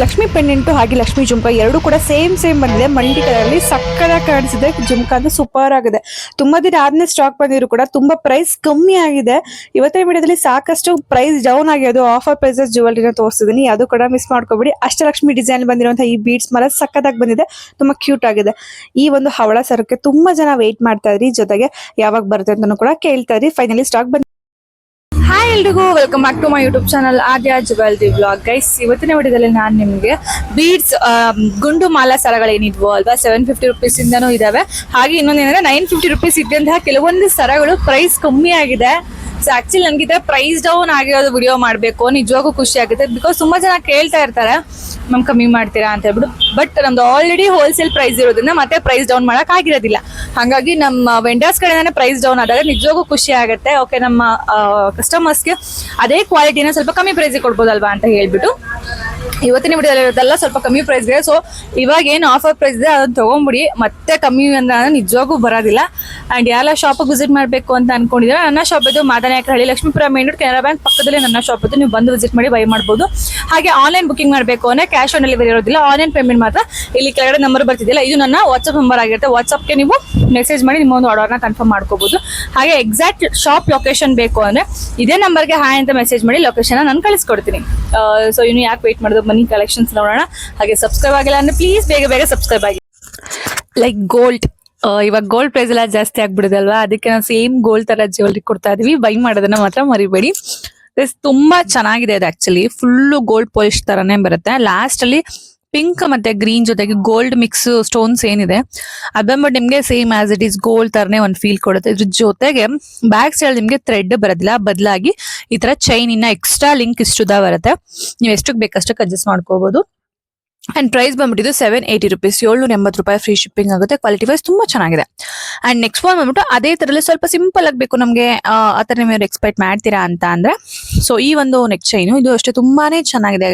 Lakshmi pendant ಹಾಗೆ ಲಕ್ಷ್ಮಿ ಜುಮ್ಕ ಎರಡು ಕೂಡ ಸೇಮ್ ಸೇಮ್ ಬಂದಿದೆ. ಮಂಡಿ ಕಲರ್ ಅಲ್ಲಿ ಸಕ್ಕದ ಕಾಣಿಸಿದೆ. ಜುಮ್ಕಾ ಅದು ಸೂಪರ್ ಆಗಿದೆ. ತುಂಬಾ ದಿನ ಆದ್ಮೇಲೆ ಸ್ಟಾಕ್ ಬಂದಿದ್ರು ಕೂಡ ತುಂಬಾ ಪ್ರೈಸ್ ಕಮ್ಮಿ ಆಗಿದೆ. ಇವತ್ತಿನ ವಿಡಿಯೋದಲ್ಲಿ ಸಾಕಷ್ಟು ಪ್ರೈಸ್ ಡೌನ್ ಆಗಿರೋದು ಆಫರ್ ಪ್ರೈಸಸ್ ಜುವೆಲ್ರಿನ ತೋರಿಸಿದೀನಿ. ಅದು ಕೂಡ ಮಿಸ್ ಮಾಡ್ಕೋಬೇಡಿ. ಅಷ್ಟಲಕ್ಷ್ಮಿ ಡಿಸೈನ್ ಬಂದಿರುವಂತಹ ಈ ಬೀಡ್ಸ್ ಮರ ಸಕ್ಕದಾಗಿ ಬಂದಿದೆ. ತುಂಬಾ ಕ್ಯೂಟ್ ಆಗಿದೆ. ಈ ಒಂದು ಹವಳ ಸರಕ್ಕೆ ತುಂಬಾ ಜನ ವೇಟ್ ಮಾಡ್ತಾ ಇದ್ರಿ. ಜೊತೆಗೆ ಯಾವಾಗ ಬರುತ್ತೆ ಅಂತಾನು ಕೂಡ ಕೇಳ್ತಾ ಇದ್ರಿ ಫೈನಲಿ ಸ್ಟಾಕ್ ಬಂದ ಹಾಯ್ ಎಲ್ರಿಗೂ welcome back to my YouTube channel Aadya jewellery blog guys ಇವತ್ತಿನ ವಿಡಿಯೋದಲ್ಲಿ ನಾನು ನಿಮಗೆ ಬೀಡ್ಸ್ ಗುಂಡು ಮಾಲಾ ಸರಗಳೇನಿದ್ವು ಅಲ್ವಾ? ಸೆವೆನ್ ಫಿಫ್ಟಿ ರುಪೀಸ್ ಇಂದನೂ ಇದಾವೆ. ಹಾಗೆ ಇನ್ನೊಂದೇನಂದ್ರೆ ನೈನ್ ಫಿಫ್ಟಿ ರುಪೀಸ್ ಇದ್ದಂತಹ ಕೆಲವೊಂದು ಸರಗಳು ಪ್ರೈಸ್ ಕಮ್ಮಿ ಆಗಿದೆ. ಸೊ ಆಕ್ಚುಲಿ ನನಗಿದೆ ಪ್ರೈಸ್ ಡೌನ್ ಆಗಿರೋದು ವಿಡಿಯೋ ಮಾಡಬೇಕು, ನಿಜವಾಗೂ ಖುಷಿ ಆಗುತ್ತೆ. ಬಿಕಾಸ್ ತುಂಬಾ ಜನ ಕೇಳ್ತಾ ಇರ್ತಾರೆ, ಮ್ಯಾಮ್ ಕಮ್ಮಿ ಮಾಡ್ತೀರಾ? ಅಂತ ಹೇಳ್ಬಿಟ್ಟು. ಬಟ್ ನಮ್ದು ಆಲ್ರೆಡಿ ಹೋಲ್ಸೇಲ್ ಪ್ರೈಸ್ ಇರೋದ್ರಿಂದ ಮತ್ತೆ ಪ್ರೈಸ್ ಡೌನ್ ಮಾಡಕ್ ಆಗಿರೋದಿಲ್ಲ. ಹಾಗಾಗಿ ನಮ್ಮ ವೆಂಡರ್ಸ್ ಕಡೆನೇ ಪ್ರೈಸ್ ಡೌನ್ ಆದಾಗ ನಿಜವಾಗೂ ಖುಷಿ ಆಗುತ್ತೆ. ಓಕೆ ನಮ್ಮ ಕಸ್ಟಮರ್ಸ್ಗೆ ಅದೇ ಕ್ವಾಲಿಟಿನ ಸ್ವಲ್ಪ ಕಮ್ಮಿ ಪ್ರೈಸಿಗೆ ಕೊಡ್ಬೋದಲ್ವಾ ಅಂತ ಹೇಳ್ಬಿಟ್ಟು. ಇವತ್ತಿನ ವಿಡಿಯೋದಲ್ಲಿ ಇರೋದೆಲ್ಲ ಸ್ವಲ್ಪ ಕಮ್ಮಿ ಪ್ರೈಸ್ಗೆ ಸೊ ಇವಾಗ ಏನು ಆಫರ್ ಪ್ರೈಸ್ ಇದೆ ಅದನ್ನ ತಗೊಂಬಿಡಿ. ಮತ್ತೆ ಕಮ್ಮಿ ಅಂದ್ರೆ ನಿಜವಾಗೂ ಬರೋದಿಲ್ಲ. ಅಂಡ್ ಎಲ್ಲ ಶಾಪಿಗೆ ವಿಸಿಟ್ ಮಾಡಬೇಕು ಅಂತ ಅನ್ಕೊಂಡಿದ್ರೆ, ನನ್ನ ಶಾಪ್ ಇದು Madanayakahalli Lakshmipura main road Canara bank ಪಕ್ಕದಲ್ಲಿ ನನ್ನ ಶಾಪ್ ಇದು. ನೀವು ಬಂದು ವಿಸಿಟ್ ಮಾಡಿ ಬೈ ಮಾಡ್ಬೋದು. ಹಾಗೆ ಆನ್ಲೈನ್ ಬುಕಿಂಗ್ ಮಾಡಬೇಕು ಅಂದ್ರೆ ಕ್ಯಾಶ್ ಆನ್ ಡೆಲಿವರಿ ಇರೋದಿಲ್ಲ. ಆನ್ಲೈನ್ ಪೇಮೆಂಟ್ ಮಾತ್ರ ಇಲ್ಲಿ ಕೆಳಗಡೆ ನಂಬರ್ ಬರ್ತಿದ್ದಿಲ್ಲ ಇದು ನನ್ನ ವಾಟ್ಸಪ್ ನಂಬರ್ ಆಗಿರುತ್ತೆ. ವಾಟ್ಸ್ಆಪ್ಗೆ ನೀವು ಮೆಸೇಜ್ ಮಾಡಿ, ನಿಮ್ಮ ಒಂದು ಆರ್ಡರ್ನ ಕನ್ಫರ್ಮ್ ಮಾಡ್ಕೋಬಹುದು ಹಾಗೆ ಎಕ್ಸಾಕ್ಟ್ ಶಾಪ್ ಲೊಕೇಶನ್ ಬೇಕು ಅಂದ್ರೆ ಇದೇ ನಂಬರ್ಗೆ ಹಾಯ್ ಅಂತ ಮೆಸೇಜ್ ಮಾಡಿ ಲೊಕೇಶನ್ ನಾನು ಕಳಿಸ್ಕೊಡ್ತೀನಿ. ಸೊ ಇನ್ನು ಯಾಕೆ ವೇಟ್ ಮಾಡೋದು? ಬನ್ನಿ ಕಲೆಕ್ಷನ್ಸ್ ನೋಡೋಣ. ಹಾಗೆ ಸಬ್ಸ್ಕ್ರೈಬ್ ಆಗಿಲ್ಲ ಅಂದ್ರೆ ಪ್ಲೀಸ್ ಬೇಗ ಬೇಗ ಸಬ್ಸ್ಕ್ರೈಬ್ ಆಗಿ. ಲೈಕ್ ಗೋಲ್ಡ್ ಇವಾಗ ಗೋಲ್ಡ್ ಪ್ರೈಸ್ ಎಲ್ಲ ಜಾಸ್ತಿ ಆಗ್ಬಿಡುದಲ್ವಾ ಅದಕ್ಕೆ ನಾವು ಸೇಮ್ ಗೋಲ್ಡ್ ತರ ಜ್ಯುವೆಲ್ರಿ ಕೊಡ್ತಾ ಇದೀವಿ. ಬೈ ಮಾಡೋದನ್ನ ಮಾತ್ರ ಮರಿಬೇಡಿ. ತುಂಬಾ ಚೆನ್ನಾಗಿದೆ ಅದು ಆಕ್ಚುಲಿ ಫುಲ್ ಗೋಲ್ಡ್ ಪಾಲಿಶ್ ತರಾನೇ ಬರುತ್ತೆ. ಲಾಸ್ಟ್ ಅಲ್ಲಿ ಪಿಂಕ್ ಮತ್ತೆ ಗ್ರೀನ್ ಜೊತೆಗೆ ಗೋಲ್ಡ್ ಮಿಕ್ಸ್ ಸ್ಟೋನ್ಸ್ ಏನಿದೆ. ಅದ್ ಬಂದ್ಬಿಟ್ಟು ನಿಮ್ಗೆ same as it is gold ತರನೇ ಒಂದು ಫೀಲ್ ಕೊಡುತ್ತೆ. ಇದ್ರ ಜೊತೆಗೆ ಬ್ಯಾಕ್ ಸೈಡ್ ನಿಮ್ಗೆ ಥ್ರೆಡ್ ಬರೋದಿಲ್ಲ, ಬದಲಾಗಿ ಈ ತರ ಚೈನ್ ಇನ್ನ ಎಕ್ಸ್ಟ್ರಾ ಲಿಂಕ್ ಇಷ್ಟುದ ಬರುತ್ತೆ. ನೀವು ಎಷ್ಟಕ್ಕೆ ಬೇಕಷ್ಟಕ್ಕೆ ಅಡ್ಜಸ್ಟ್ ಮಾಡ್ಕೋಬಹುದು ಅಂಡ್ ಪ್ರೈಸ್ ಬಂದ್ಬಿಟ್ಟಿದ್ದು ಸೆವೆನ್ ಏಯ್ಟಿ ರುಪೀಸ್ ಏಳ್ನೂರ ಎಂಬತ್ತು ರೂಪಾಯಿ ಫ್ರೀ ಶಿಪ್ಪಿಂಗ್ ಆಗುತ್ತೆ. ಕ್ವಾಲಿಟಿ ವೈಸ್ ತುಂಬಾ ಚೆನ್ನಾಗಿದೆ. ಅಂಡ್ ನೆಕ್ಸ್ಟ್ ಫೋನ್ ಬಂದ್ಬಿಟ್ಟು ಅದೇ ತರದಲ್ಲಿ ಸ್ವಲ್ಪ ಸಿಂಪಲ್ ಆಗಬೇಕು ನಮಗೆ, ಆ ಥರ ನೀವು ಎಕ್ಸ್ಪೆಕ್ಟ್ ಮಾಡ್ತೀರಾ ಅಂತ ಅಂದ್ರೆ ಸೊ ಈ ಒಂದು ನೆಕ್ಸ್ಟ್ ಚೈನು ಇದು ಅಷ್ಟೇ ತುಂಬಾನೇ ಚೆನ್ನಾಗಿದೆ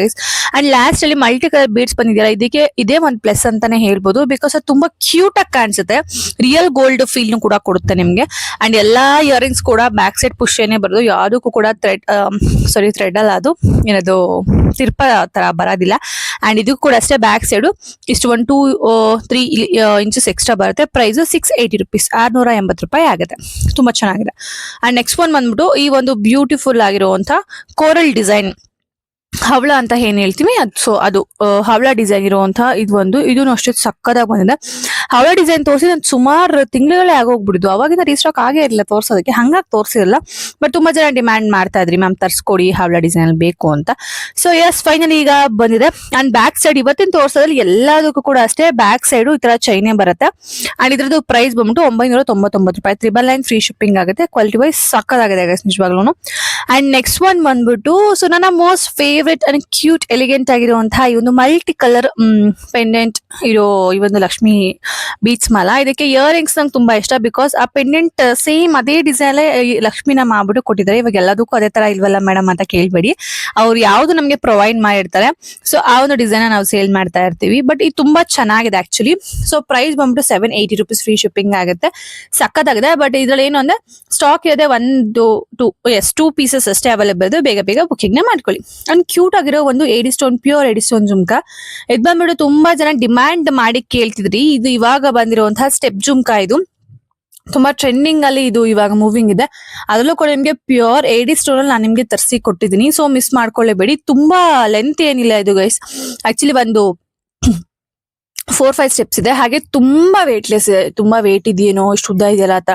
ಅಂಡ್ ಲಾಸ್ಟ್ ಅಲ್ಲಿ ಮಲ್ಟಿ ಕಲರ್ ಬೀಡ್ಸ್ ಬಂದಿದೆಯಲ್ಲ, ಇದಕ್ಕೆ ಇದೇ ಒಂದು ಪ್ಲಸ್ ಅಂತಾನೆ ಹೇಳ್ಬೋದು. ಬಿಕಾಸ್ ಅದು ತುಂಬಾ ಕ್ಯೂಟ್ ಆಗಿ ಕಾಣಿಸುತ್ತೆ. ರಿಯಲ್ ಗೋಲ್ಡ್ ಫೀಲ್ ಕೂಡ ಕೊಡುತ್ತೆ ನಿಮಗೆ. ಅಂಡ್ ಎಲ್ಲಾ ಇಯರಿಂಗ್ಸ್ ಕೂಡ ಬ್ಯಾಕ್ ಸೈಡ್ ಪುಷ್ ಏನೇ ಬರೋದು ಯಾವುದಕ್ಕೂ ಕೂಡ ಥ್ರೆಡ್ ಸಾರಿ ಥ್ರೆಡ್ ಅಲ್ಲ ಅದು. ಏನದು? ತಿರ್ಪ ತರ ಬರೋದಿಲ್ಲ. ಅಂಡ್ ಇದು ಕೂಡ ಅಷ್ಟೇ ಬ್ಯಾಕ್ ಸೈಡು ಇಷ್ಟು one two three inches extra ಬರುತ್ತೆ. ಪ್ರೈಸು ಸಿಕ್ಸ್ ಏಯ್ಟಿ ರುಪೀಸ್ ಆರ್ನೂರ ಎಂಬತ್ತು ರೂಪಾಯಿ ಆಗುತ್ತೆ. ತುಂಬ ಚೆನ್ನಾಗಿದೆ. ಅಂಡ್ ನೆಕ್ಸ್ಟ್ ಒನ್ ಬಂದ್ಬಿಟ್ಟು ಈ ಒಂದು ಬ್ಯೂಟಿಫುಲ್ ಆಗಿರುವಂಥ ಕೋರಲ್ ಡಿಸೈನ್ ಹವಳ ಅಂತ ಏನ್ ಹೇಳ್ತೀವಿ? ಅದು ಸೊ ಅದು ಹವಳ ಡಿಸೈನ್ ಇರುವಂತಹ ಇದು ಒಂದು. ಇದೂ ಅಷ್ಟೇ ಸಕ್ಕದಾಗಿ ಬಂದಿದೆ. ಹವಳ ಡಿಸೈನ್ ತೋರಿಸಿ ನಾನು ಸುಮಾರು ತಿಂಗಳುಗಳೇ ಆಗೋಗ್ಬಿಡಿದ್ದು ಅವಾಗಿಂದ ರೀಸ್ಟಾಕ್ ಆಗೇ ಇರಲಿಲ್ಲ ತೋರ್ಸೋದಕ್ಕೆ. ಹಂಗಾಗಿ ತೋರಿಸಿರಲ್ಲ. ಬಟ್ ತುಂಬಾ ಜನ ಡಿಮ್ಯಾಂಡ್ ಮಾಡ್ತಾ ಇದ್ರಿ ಮ್ಯಾಮ್ ತರ್ಸ್ಕೊಡಿ, ಹವಳ ಡಿಸೈನ್ ಬೇಕು ಅಂತ. ಸೊ ಎಸ್ ಫೈನಲಿ ಈಗ ಬಂದಿದೆ. ಅಂಡ್ ಬ್ಯಾಕ್ ಸೈಡ್ ಇವತ್ತಿನ ತೋರ್ಸೋದ್ರಲ್ಲಿ ಎಲ್ಲದಕ್ಕೂ ಕೂಡ ಅಷ್ಟೇ ಬ್ಯಾಕ್ ಸೈಡ್ ಈ ತರ ಚೈನೇ ಬರುತ್ತೆ. ಅಂಡ್ ಇದ್ರದ್ದು ಪ್ರೈಸ್ ಬಂದ್ಬಿಟ್ಟು ಒಂಬೈನೂರ ತೊಂಬತ್ತೊಂಬತ್ತು ರೂಪಾಯಿ. ತ್ರಿಬಲ್ ನೈನ್ ಫ್ರೀ ಶಿಪ್ಪಿಂಗ್ ಆಗುತ್ತೆ. ಕ್ವಾಲಿಟಿ ವೈಸ್ ಸಕ್ಕದಾಗಿದೆ ನಿಜವಾಗ್ಲೂ ಅಂಡ್ ನೆಕ್ಸ್ಟ್ ಒನ್ ಬಂದ್ಬಿಟ್ಟು ಸೊ ನನ್ನ most favourite and cute elegant ಆಗಿರುವಂತಹ ಈ ಒಂದು ಮಲ್ಟಿ ಕಲರ್ ಪೆಂಡೆಂಟ್ ಇರೋ ಈ ಒಂದು ಲಕ್ಷ್ಮಿ ಬೀಚ್ ಮಾಲ. ಇದಕ್ಕೆ ಇಯರಿಂಗ್ಸ್ ನಂಗೆ ತುಂಬಾ ಇಷ್ಟ ಬಿಕಾಸ್ ಆ ಪೆಂಡೆಂಟ್ ಸೇಮ್ ಅದೇ ಡಿಸೈನ್ ಲಕ್ಷ್ಮಿನ ಮಾಡ್ಬಿಟ್ಟು ಕೊಟ್ಟಿದ್ದಾರೆ. ಇವಾಗ ಎಲ್ಲದಕ್ಕೂ ಅದೇ ತರ ಇಲ್ವಲ್ಲ ಮೇಡಮ್ ಅಂತ ಕೇಳ್ಬೇಡಿ. ಅವ್ರು ಯಾವ್ದು ನಮಗೆ ಪ್ರೊವೈಡ್ ಮಾಡಿರ್ತಾರೆ. ಸೊ ಆ ಒಂದು ಡಿಸೈನ್ ನಾವು ಸೇಲ್ ಮಾಡ್ತಾ ಇರ್ತೀವಿ. ಬಟ್ ಇದು ತುಂಬಾ ಚೆನ್ನಾಗಿದೆ ಆಕ್ಚುಲಿ ಸೊ ಪ್ರೈಸ್ ಬಂದ್ಬಿಟ್ಟು seven eighty rupees free shipping ಆಗುತ್ತೆ. ಸಕ್ಕತ್ತಾಗಿದೆ ಬಟ್ ಇದ್ರಲ್ಲಿ ಏನು ಅಂದ್ರೆ ಸ್ಟಾಕ್ ಇದೆ ಒಂದು ಟೂ ಎಸ್ ಟೂ ಪೀಸಸ್ ಅಷ್ಟೇ ಅವೈಲೇಬಲ್ ಇದೆ ಬೇಗ ಬೇಗ ಬುಕ್ಕಿಂಗ್ನ ಮಾಡ್ಕೊಳ್ಳಿ. ಅಂಡ್ ಕ್ಯೂಟ್ ಆಗಿರೋ ಒಂದು AD stone pure AD stone jhumka. ಇದು ಬಂದ್ಬಿಟ್ಟು ತುಂಬಾ ಜನ ಡಿಮ್ಯಾಂಡ್ ಮಾಡಿ ಕೇಳ್ತಿದ್ರಿ. ಇದು ಇವಾಗ ಬಂದಿರುವಂತಹ ಸ್ಟೆಪ್ ಜುಮ್ಕ ಇದು. ತುಂಬಾ ಟ್ರೆಂಡಿಂಗ್ ಅಲ್ಲಿ ಇದು ಇವಾಗ ಮೂವಿಂಗ್ ಇದೆ. ಅದರಲ್ಲೂ ಕೂಡ ನಿಮ್ಗೆ ಪ್ಯೂರ್ ಏಡಿ ಸ್ಟೋನ್ ಅಲ್ಲಿ ನಾನು ನಿಮ್ಗೆ ತರಿಸಿ ಕೊಟ್ಟಿದ್ದೀನಿ. ಸೊ ಮಿಸ್ ಮಾಡ್ಕೊಳ್ಳೇಬೇಡಿ. ತುಂಬಾ ಲೆಂತ್ ಏನಿಲ್ಲ ಇದು ಗೈಸ್ ಆಕ್ಚುಲಿ ಒಂದು ಫೋರ್ ಫೈವ್ ಸ್ಟೆಪ್ಸ್ ಇದೆ. ಹಾಗೆ ತುಂಬಾ ವೇಟ್ಲೆಸ್ ಇದೆ. ತುಂಬಾ ವೇಟ್ ಇದೆಯೇನೋ ಇಷ್ಟು ಉದ್ದ ಇದೆಯಲ್ಲ ಅಂತ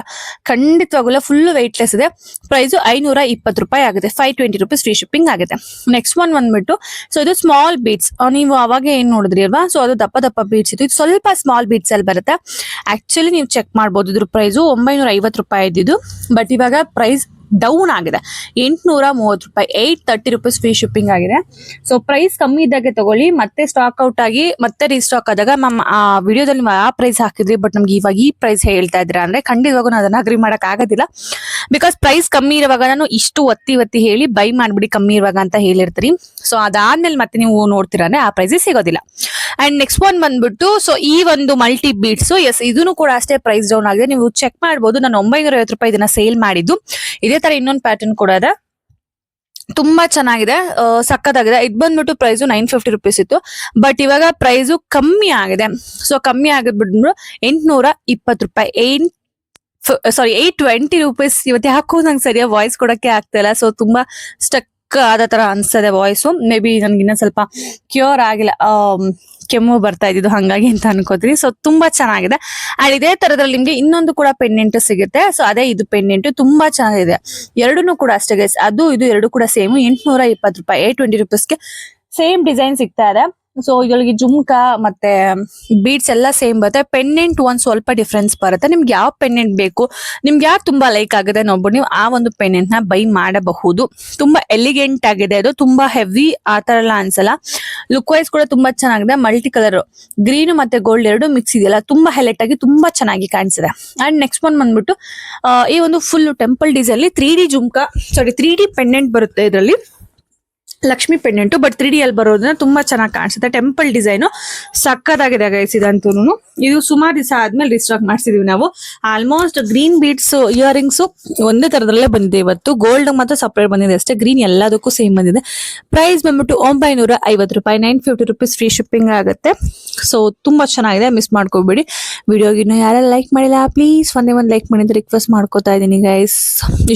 ಖಂಡಿತವಾಗಲ್ಲ ಫುಲ್ ವೇಟ್ಲೆಸ್ ಇದೆ. ಪ್ರೈಸ್ ಐನೂರ ಇಪ್ಪತ್ತು ರೂಪಾಯಿ ಆಗುತ್ತೆ. Five twenty rupees free shipping ಆಗುತ್ತೆ. ನೆಕ್ಸ್ಟ್ ಒನ್ ಬಂದ್ಬಿಟ್ಟು ಸೊ ಇದು ಸ್ಮಾಲ್ ಬೀಟ್ಸ್ ನೀವು ಅವಾಗ ಏನು ನೋಡಿದ್ರಿ ಅಲ್ವಾ? ಸೊ ಅದು ದಪ್ಪ ದಪ್ಪ ಬೀಟ್ಸ್ ಇದು ಇದು ಸ್ವಲ್ಪ ಸ್ಮಾಲ್ ಬೀಟ್ಸ್ ಅಲ್ಲಿ ಬರುತ್ತೆ. ಆಕ್ಚುಲಿ ನೀವು ಚೆಕ್ ಮಾಡ್ಬೋದು. ಇದ್ರ ಪ್ರೈಸು ಒಂಬೈನೂರ ಐವತ್ತು ರೂಪಾಯಿ ಇದ್ದಿದ್ದು. ಬಟ್ ಇವಾಗ ಪ್ರೈಸ್ ಡೌನ್ ಆಗಿದೆ. ಎಂಟುನೂರ ಮೂವತ್ತು ರೂಪಾಯಿ eight thirty rupees free shipping ಆಗಿದೆ. ಸೊ ಪ್ರೈಸ್ ಕಮ್ಮಿ ಇದ್ದಾಗೆ ತಗೊಳ್ಳಿ, ಮತ್ತೆ ಸ್ಟಾಕ್ ಔಟ್ ಆಗಿ, ಮತ್ತೆ ರೀಸ್ಟಾಕ್ ಆದಾಗ ಮ್ಯಾಮ್ ಆ ವಿಡಿಯೋದಲ್ಲಿ ನೀವು ಆ ಪ್ರೈಸ್ ಹಾಕಿದ್ರಿ ಬಟ್ ನಮ್ಗೆ ಇವಾಗ ಈ ಪ್ರೈಸ್ ಹೇಳ್ತಾ ಇದ್ದೀರಾ ಅಂದ್ರೆ ಖಂಡಿತವಾಗೂ ನಾನು ಅದನ್ನ ಅಗ್ರಿ ಮಾಡಕ್ ಆಗೋದಿಲ್ಲ. ಬಿಕಾಸ್ ಪ್ರೈಸ್ ಕಮ್ಮಿ ಇರುವಾಗ ನಾನು ಇಷ್ಟು ಒತ್ತಿ ಒತ್ತಿ ಹೇಳಿ ಬೈ ಮಾಡ್ಬಿಡಿ ಕಮ್ಮಿ ಇರುವಾಗ ಅಂತ ಹೇಳಿರ್ತೀರಿ. ಸೊ ಅದಾದ್ಮೇಲೆ ಮತ್ತೆ ನೀವು ನೋಡ್ತೀರಾ ಅಂದ್ರೆ ಆ ಪ್ರೈಸ್ ಸಿಗೋದಿಲ್ಲ. ಅಂಡ್ ನೆಕ್ಸ್ಟ್ ಒನ್ ಬಂದ್ಬಿಟ್ಟು ಸೊ ಈ ಒಂದು ಮಲ್ಟಿ ಬೀಟ್ಸ್ ಎಸ್ ಇದನ್ನು ಕೂಡ ಅಷ್ಟೇ ಪ್ರೈಸ್ ಡೌನ್ ಆಗಿದೆ. ನೀವು ಚೆಕ್ ಮಾಡ್ಬೋದು. ನಾನು ಒಂಬೈನೂರ ಐವತ್ತು ರೂಪಾಯಿ ಇದನ್ನ ಸೇಲ್ ಮಾಡಿದ್ದು. ಇದೇ ತರ ಇನ್ನೊಂದು ಪ್ಯಾಟರ್ನ್ ಕೂಡ ಅದ ತುಂಬಾ ಚೆನ್ನಾಗಿದೆ. ಸಕ್ಕತ್ತಾಗಿದೆ ಇದು ಬಂದ್ಬಿಟ್ಟು ಪ್ರೈಸು ನೈನ್ ಫಿಫ್ಟಿ ರುಪೀಸ್ ಇತ್ತು. ಬಟ್ ಇವಾಗ ಪ್ರೈಸು ಕಮ್ಮಿ ಆಗಿದೆ. ಸೊ ಕಮ್ಮಿ ಆಗಿದ್ಬಿಟ್ಟು ಎಂಟ್ನೂರ ಇಪ್ಪತ್ತು ರೂಪಾಯಿ ಏನ್ ಸಾರಿ ಏಟ್ ಟ್ವೆಂಟಿ ರುಪೀಸ್ ಇವತ್ತು ಯಾಕೋ ನಂಗೆ ಸರಿಯಾಗಿ ವಾಯ್ಸ್ ಕೊಡಕ್ಕೆ ಆಗ್ತಾ ಇಲ್ಲ. ಸೊ ತುಂಬಾ ಸ್ಟಕ್ ಆದ ತರ ಅನ್ಸ್ತದೆ ವಾಯ್ಸು ಮೇ ಬಿ ನನ್ಗೆ ಇನ್ನೂ ಸ್ವಲ್ಪ ಕ್ಯೂರ್ ಆಗಿಲ್ಲ. ಕೆಮ್ಮು ಬರ್ತಾ ಇದ್ದಿದ್ದು ಹಂಗಾಗಿ ಅಂತ ಅನ್ಕೋತೀನಿ ಸೊ ತುಂಬಾ ಚೆನ್ನಾಗಿದೆ. ಅಂಡ್ ಇದೇ ತರದಲ್ಲಿ ನಿಮ್ಗೆ ಇನ್ನೊಂದು ಕೂಡ ಪೆಂಡೆಂಟ್ ಸಿಗುತ್ತೆ. ಸೊ ಅದೇ ಇದು ಪೆಂಡೆಂಟ್ ತುಂಬಾ ಚೆನ್ನಾಗಿದೆ. ಎರಡೂ ಕೂಡ ಅಷ್ಟೇ ಅದು, ಇದು ಎರಡು ಕೂಡ ಸೇಮ್. ಎಂಟ್ನೂರ ಇಪ್ಪತ್ತು ರೂಪಾಯಿ. ಏಟ್ ಟ್ವೆಂಟಿ ರುಪೀಸ್ಗೆ ಸೇಮ್ ಡಿಸೈನ್ ಸಿಗ್ತಾ ಇದೆ. ಸೊ ಇದ್ರೊಳಗೆ ಜುಮ್ಕ ಮತ್ತೆ ಬೀಡ್ಸ್ ಎಲ್ಲ ಸೇಮ್ ಬರುತ್ತೆ. ಪೆಂಡೆಂಟ್ ಒಂದ್ ಸ್ವಲ್ಪ ಡಿಫ್ರೆನ್ಸ್ ಬರುತ್ತೆ. ನಿಮ್ಗೆ ಯಾವ ಪೆಂಡೆಂಟ್ ಬೇಕು? ನಿಮ್ಗೆ ಯಾವ್ದು ತುಂಬಾ ಲೈಕ್ ಆಗಿದೆ ನೋಡ್ಬಿಟ್ಟು ನೀವು ಆ ಒಂದು ಪೆಂಡೆಂಟ್ನ ಬೈ ಮಾಡಬಹುದು. ತುಂಬಾ ಎಲಿಗೆಂಟ್ ಆಗಿದೆ ಅದು. ತುಂಬಾ ಹೆವಿ ಆ ತರ ಎಲ್ಲ ಅನ್ಸಲ್ಲ. ಲುಕ್ ವೈಸ್ ಕೂಡ ತುಂಬಾ ಚೆನ್ನಾಗಿದೆ. ಮಲ್ಟಿ ಕಲರ್ ಗ್ರೀನ್ ಮತ್ತೆ ಗೋಲ್ಡ್ ಎರಡು ಮಿಕ್ಸ್ ಇದೆಯಲ್ಲ. ತುಂಬಾ ಹೈಲೈಟ್ ಆಗಿ ತುಂಬಾ ಚೆನ್ನಾಗಿ ಕಾಣಿಸಿದೆ. ಅಂಡ್ ನೆಕ್ಸ್ಟ್ ಒನ್ ಬಂದ್ಬಿಟ್ಟು ಈ ಒಂದು full temple design three D jhumka sorry three D pendant ಬರುತ್ತೆ ಇದರಲ್ಲಿ. Lakshmi pendant but three D ಅಲ್ಲಿ ಬರೋದನ್ನ ತುಂಬಾ ಚೆನ್ನಾಗಿ ಕಾಣಿಸುತ್ತೆ. ಟೆಂಪಲ್ ಡಿಸೈನು ಸಕ್ಕತ್ತಾಗಿದೆ ಗೈಸ್ ಇದಂತೂ ಇದು ಸುಮಾರು ದಿವಸ ಆದ್ಮೇಲೆ ರಿಸ್ಟಾಕ್ ಮಾಡಿಸಿದೀವಿ ನಾವು. ಆಲ್ಮೋಸ್ಟ್ ಗ್ರೀನ್ ಬೀಟ್ಸ್ ಇಯರಿಂಗ್ಸ್ ಒಂದೇ ತರದಲ್ಲೇ ಬಂದಿದೆ ಇವತ್ತು. ಗೋಲ್ಡ್ ಮಾತ್ರ ಸಪ್ರೇಟ್ ಬಂದಿದೆ ಅಷ್ಟೇ. ಗ್ರೀನ್ ಎಲ್ಲದಕ್ಕೂ ಸೇಮ್ ಬಂದಿದೆ. ಪ್ರೈಸ್ ಬಂದ್ಬಿಟ್ಟು ಒಂಬೈನೂರ ಐವತ್ತು ರೂಪಾಯಿ. Nine fifty rupees free shipping ಆಗುತ್ತೆ. ಸೊ ತುಂಬಾ ಚೆನ್ನಾಗಿದೆ. ಮಿಸ್ ಮಾಡ್ಕೋಬೇಡಿ. ವಿಡಿಯೋಗೆ ಇನ್ನೂ ಯಾರೆಲ್ಲ ಲೈಕ್ ಮಾಡಿಲ್ಲ ಪ್ಲೀಸ್ ಒಂದೇ ಒಂದು ಲೈಕ್ ಮಾಡಿ ಅಂತ ರಿಕ್ವೆಸ್ಟ್ ಮಾಡ್ಕೋತಾ ಇದ್ದೀನಿ ಗೈಸ್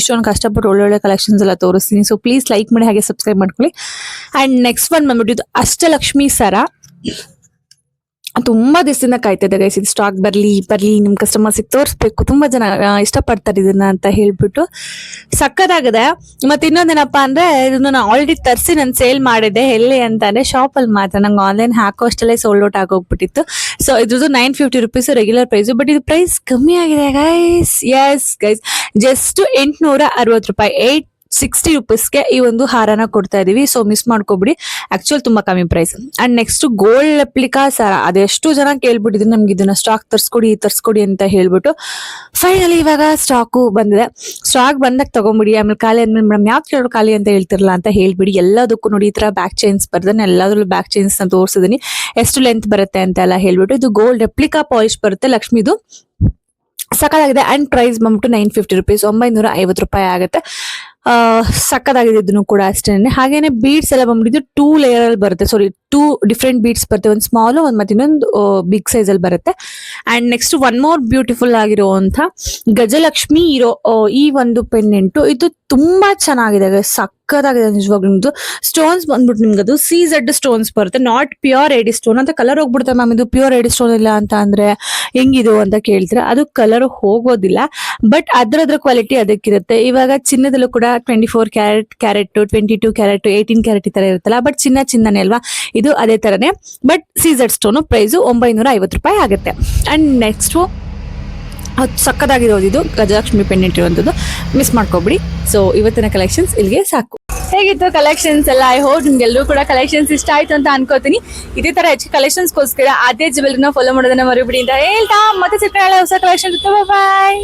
ಇಷ್ಟೊಂದು ಕಷ್ಟಪಟ್ಟು ಒಳ್ಳೊಳ್ಳೆ ಕಲೆಕ್ಷನ್ಸ್ ಎಲ್ಲ ತೋರಿಸ್ತೀನಿ. ಸೊ ಪ್ಲೀಸ್ ಲೈಕ್ ಮಾಡಿ, ಹಾಗೆ ಸಬ್ಸ್ಕ್ರೈಬ್ ಮಾಡ್ಕೊಳ್ಳಿ. ಅಂಡ್ ನೆಕ್ಸ್ಟ್ ಒನ್ ಬಂದ್ಬಿಟ್ಟು ಅಷ್ಟಲಕ್ಷ್ಮಿ ಸರ. ತುಂಬಾ ದಿವಸದಿಂದ ಕಾಯ್ತಿದ್ದೆ ಗೈಸ್ ಇದು ಸ್ಟಾಕ್ ಬರ್ಲಿ ಬರ್ಲಿ, ನಿಮ್ ಕಸ್ಟಮರ್ಸಿಗೆ ತೋರಿಸ್ಬೇಕು. ತುಂಬಾ ಜನ ಇಷ್ಟಪಡ್ತಾರೆ ಇದನ್ನ ಅಂತ ಹೇಳ್ಬಿಟ್ಟು. ಸಕ್ಕತ್ತಾಗಿದೆ. ಮತ್ತೆ ಇನ್ನೊಂದೇನಪ್ಪ ಅಂದ್ರೆ, ಇದನ್ನ ನಾನು ಆಲ್ರೆಡಿ ತರಿಸಿ ನಾನು ಸೇಲ್ ಮಾಡಿದ್ದೆ. ಎಲ್ಲಿ ಅಂತಂದ್ರೆ ಶಾಪ್ ಅಲ್ಲಿ ಮಾತ್ರ. ನಂಗೆ ಆನ್ಲೈನ್ ಹಾಕೋ ಅಷ್ಟಲ್ಲೇ ಸೋಲ್ಡ್ ಔಟ್ ಆಗೋಗ್ಬಿಟ್ಟಿತ್ತು. ಸೊ ಇದ್ರದ್ದು nine fifty rupees regular price but ಇದು ಪ್ರೈಸ್ ಕಮ್ಮಿ ಆಗಿದೆ ಗೈಸ್ ಎಸ್ ಗೈಸ್ ಜಸ್ಟ್ ಎಂಟುನೂರ ಅರವತ್ತು ರೂಪಾಯಿ. ಏಟ್ ಸಿಕ್ಸ್ಟಿ ರುಪೀಸ್ಗೆ ಈ ಒಂದು ಹಾರನ ಕೊಡ್ತಾ ಇದೀವಿ. So miss ಮಾಡ್ಕೊಬಿಡಿ. ಆಕ್ಚುಲ್ ತುಂಬಾ ಕಮ್ಮಿ ಪ್ರೈಸ್ ಅಂಡ್ ನೆಕ್ಸ್ಟ್ ಗೋಲ್ಡ್ ಅಪ್ಲಿಕಾ ಸರ. ಅದೆಷ್ಟು ಜನ ಕೇಳ್ಬಿಟ್ಟಿದ್ರು ನಮ್ಗೆ ಇದನ್ನ ಸ್ಟಾಕ್ ತರ್ಸ್ಕೊಡಿ ತರ್ಸ್ಕೊಡಿ ಅಂತ ಹೇಳ್ಬಿಟ್ಟು. ಫೈನಲಿ ಇವಾಗ ಸ್ಟಾಕು ಬಂದಿದೆ. ಸ್ಟಾಕ್ ಬಂದಾಗ ತಗೊಂಬಿಡಿ. ಆಮೇಲೆ ಖಾಲಿ ಅಂದ್ಮೇಲೆ ಮೇಡಮ್ ಯಾಕೆ ಕೇಳೋ ಖಾಲಿ ಅಂತ ಹೇಳ್ತಿರಲ್ಲ ಅಂತ ಹೇಳ್ಬಿಡಿ. ಎಲ್ಲದಕ್ಕೂ ನೋಡಿ ಈ ತರ ಬ್ಯಾಕ್ ಚೈನ್ಸ್ ಬರ್ದನ್. ಎಲ್ಲದ್ರಲ್ಲೂ ಬ್ಯಾಕ್ ಚೈನ್ಸ್ನ ತೋರಿಸಿದೀನಿ. ಎಷ್ಟು ಲೆಂತ್ ಬರುತ್ತೆ ಅಂತ ಎಲ್ಲ ಹೇಳ್ಬಿಟ್ಟು. ಇದು ಗೋಲ್ಡ್ ರೆಪ್ಲಿಕಾ ಪಾಲಿಶ್ ಬರುತ್ತೆ ಲಕ್ಷ್ಮಿದು. ಸಕಾಲಾಗಿದೆ ಅಂಡ್ ಪ್ರೈಸ್ ಬಂದ್ಬಿಟ್ಟು ನೈನ್ ಫಿಫ್ಟಿ ರುಪೀಸ್ ಒಂಬೈನೂರ ಐವತ್ತು ರೂಪಾಯಿ ಆಗುತ್ತೆ. ಇದನ್ನು ಕೂಡ ಅಷ್ಟೇನೆ. ಹಾಗೇನೆ ಬೀಡ್ಸ್ ಎಲ್ಲ ಬಂದ್ಬಿಟ್ಟಿದ್ದು ಟೂ ಲೇಯರ್ ಅಲ್ಲಿ ಬರುತ್ತೆ. ಸಾರಿ ಟೂ ಡಿಫ್ರೆಂಟ್ ಬೀಡ್ಸ್ ಬರುತ್ತೆ. ಒಂದು ಸ್ಮಾಲ್ ಒಂದು ಮತ್ತೆ ಇನ್ನೊಂದು ಬಿಗ್ ಸೈಜ್ ಅಲ್ಲಿ ಬರುತ್ತೆ. And next one more beautiful ಆಗಿರುವಂತ ಗಜಲಕ್ಷ್ಮಿ ಇರೋ ಈ ಒಂದು ಪೆಂಡೆಂಟು ಇದು ತುಂಬಾ ಚೆನ್ನಾಗಿದೆ. ಸಕ್ಕದಾಗಿದೆ ನಿಜವಾಗ್ಲೂ. ನಿಮ್ದು ಸ್ಟೋನ್ಸ್ ಬಂದ್ಬಿಟ್ಟು ನಿಮ್ಗೆ ಅದು ಸಿ ಝಡ್ ಸ್ಟೋನ್ಸ್ ಬರುತ್ತೆ. ನಾಟ್ ಪ್ಯೂರ್ ಏಡಿ ಸ್ಟೋನ್ ಅಂತ ಕಲರ್ ಹೋಗ್ಬಿಡುತ್ತೆ ಮ್ಯಾಮ್ ಇದು ಪ್ಯೂರ್ ಏಡಿ ಸ್ಟೋನ್ ಇಲ್ಲ ಅಂತ ಅಂದ್ರೆ ಹೆಂಗಿದು ಅಂತ ಕೇಳ್ತಾರೆ. ಅದು ಕಲರ್ ಹೋಗೋದಿಲ್ಲ. ಬಟ್ ಅದ್ರದ್ರ ಕ್ವಾಲಿಟಿ ಅದಕ್ಕಿರುತ್ತೆ. ಇವಾಗ ಚಿನ್ನದಲ್ಲೂ ಕೂಡ twenty four carat carat twenty two carat eighteen carat ಈ ಥರ ಇರುತ್ತಲ್ಲ. ಬಟ್ ಚಿನ್ನ ಚಿನ್ನನೇ ಅಲ್ವಾ? ಇದು ಅದೇ ತರನೇ. ಬಟ್ ಸೀಸರ್ ಸ್ಟೋನು ಪ್ರೈಸು ಒಂಬೈನೂರ ಐವತ್ತು ರೂಪಾಯಿ ಆಗುತ್ತೆ. ಅಂಡ್ ನೆಕ್ಸ್ಟು ಅದು ಸಕ್ಕದಾಗಿರೋದು ಇದು ಗಜಲಕ್ಷ್ಮಿ ಪೆಂಡೆಂಟ್ ಇರುವಂಥದ್ದು ಮಿಸ್ ಮಾಡ್ಕೊಬಿಡಿ. ಸೊ ಇವತ್ತಿನ ಕಲೆಕ್ಷನ್ಸ್ ಇಲ್ಲಿಗೆ ಸಾಕು. ಹೇಗಿತ್ತು ಕಲೆಕ್ಷನ್ಸ್ ಎಲ್ಲ? ಐ ಹೋಪ್ ನಿಮ್ಗೆಲ್ಲರೂ ಕೂಡ ಕಲೆಕ್ಷನ್ಸ್ ಇಷ್ಟ ಆಯ್ತು ಅಂತ ಅನ್ಕೋತೀನಿ. ಇದೇ ತರ ಹೆಚ್ಚು ಕಲೆಕ್ಷನ್ಸ್ಗೋಸ್ಕರ ಅದೇ ಜ್ಯುವೆಲ್ರಿನ ಫಾಲೋ ಮಾಡೋದನ್ನ ಮರಿಬಿಡಿ ಅಂತ ಹೇಳ್ತಾ. ಮತ್ತೆ ಸಿಕ್ಕ ಹೊಸ ಕಲೆಕ್ಷನ್ ಬಾಯ್